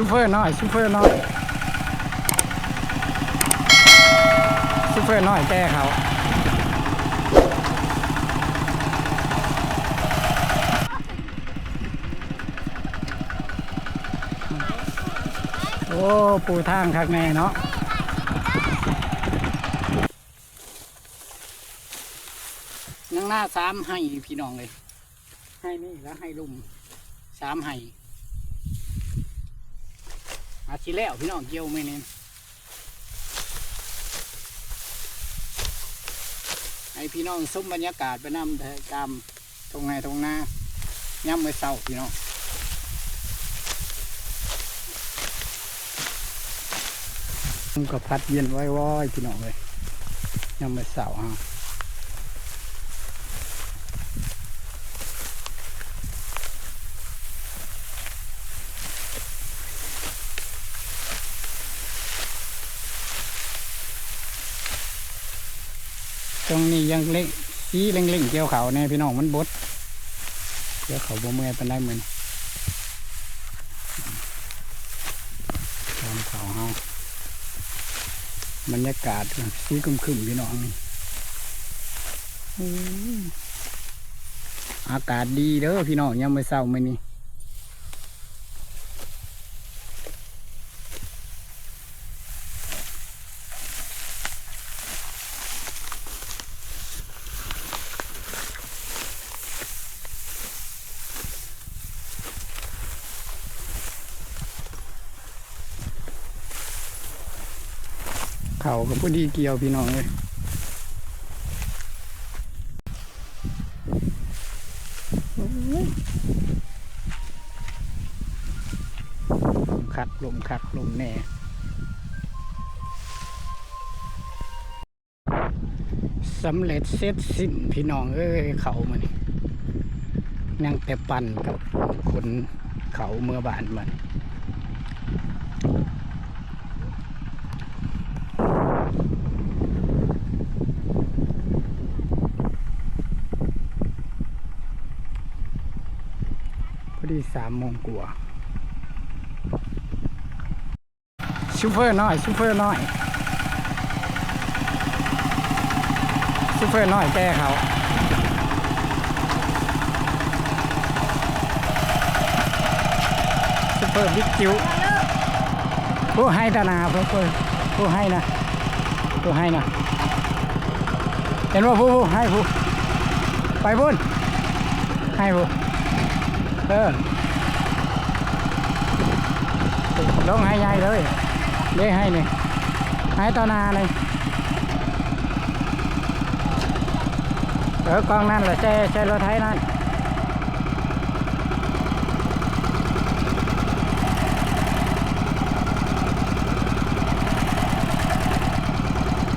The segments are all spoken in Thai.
ซูเปอร์น้อยซูเปอร์น้อยซูเปอร์น้อยแก้เขาโอ้ ปูทางคักแน่เนาะนั่งหน้าสามให้พี่น้องเลย ให้นี่แล้วให้ลุมสามให้ อาชีแล้วพี่น้องเกี่ยวไม่เน้นให้พี่น้องซุ้มบรรยากาศไปนำเถอะกรรมตรงไหนตรงหน้าย่ำมือเศร้าพี่น้องผมก็พัดเย็นไว้ว้อยพี่น้องเลยย่ำมือเศร้าฮะ ตรงนี้ยังเล็กสีเล็งๆเกี่ยวเขาเนี่ยพี่น้องมันบดเกี่ยวเขาบ่เมื่อยปานได้มือนตอนเขาเฮาบรรยากาศสีครึมๆพี่น้องนี่อู้อากาศดีเด้อพี่น้องยังไม่เศร้ามื้อนี้ เขากับพอดีเกี่ยวพี่น้องเลยลมคักลมคักลมแน่สำเร็จเสร็จสิ้นพี่น้องเอ้ยเขามันยังแต่ปั่นกับคนเขาเมื่อบานมัน ดีสามโมงกว่าซูเปอร์น้อยซูเปอร์น้อยซูเปอร์น้อยแก้เขาซูเปอร์บิ๊กจิ๋วผู้ให้ตานาผู้ผู้ผู้ให้นะผู้ให้นะเห็นว่าผู้ผู้ให้ผู้ไปบุญให้ผู้ เออลงให้ยายเลยเลี้ยให้นี่ให้ตอนาเลยเออกองนั่นแหละแช่แช่รถไถนั่น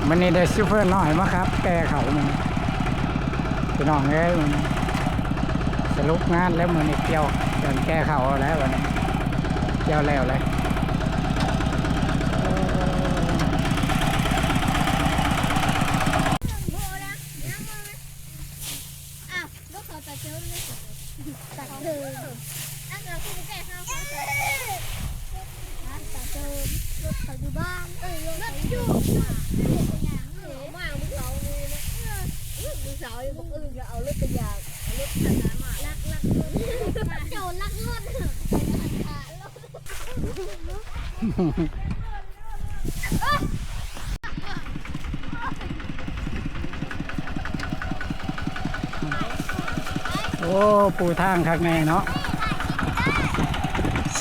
มันนี่ได้ซูเปอร์น้อยมาครับ แกเขามันพี่น้องเอ้ยมัน รุปงานแล้วมือนี่เกี่ยวเดินแก้เขาเอาแล้ววันนี้เกี่ยวแล้วเลยโบนะน้ำมันอ้าลูกเขาตัดเจอเลยตัดเลยถ้าเกิดคุณแก้เขาจะตัดเจอรถเขาอยู่บ้านเอ้ยรถเขาอยู่อย่างเอากมึงเขาเลยนะมึงสาวยังบอกอื่นจะเอารถกระยอารถขนา เจ้าลักรถโอ้ปูทางคักแน่เนาะ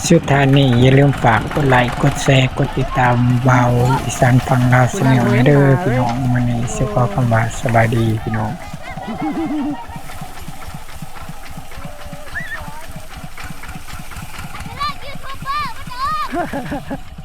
สุดท้ายนี้อย่าลืมฝากกดไลค์กดแชร์กดติดตามเบาอีสานฟังลาวเสนอเด้อพี่น้องวันนี้สิขอคำว่าสบายดีพี่น้อง Ha ha ha ha!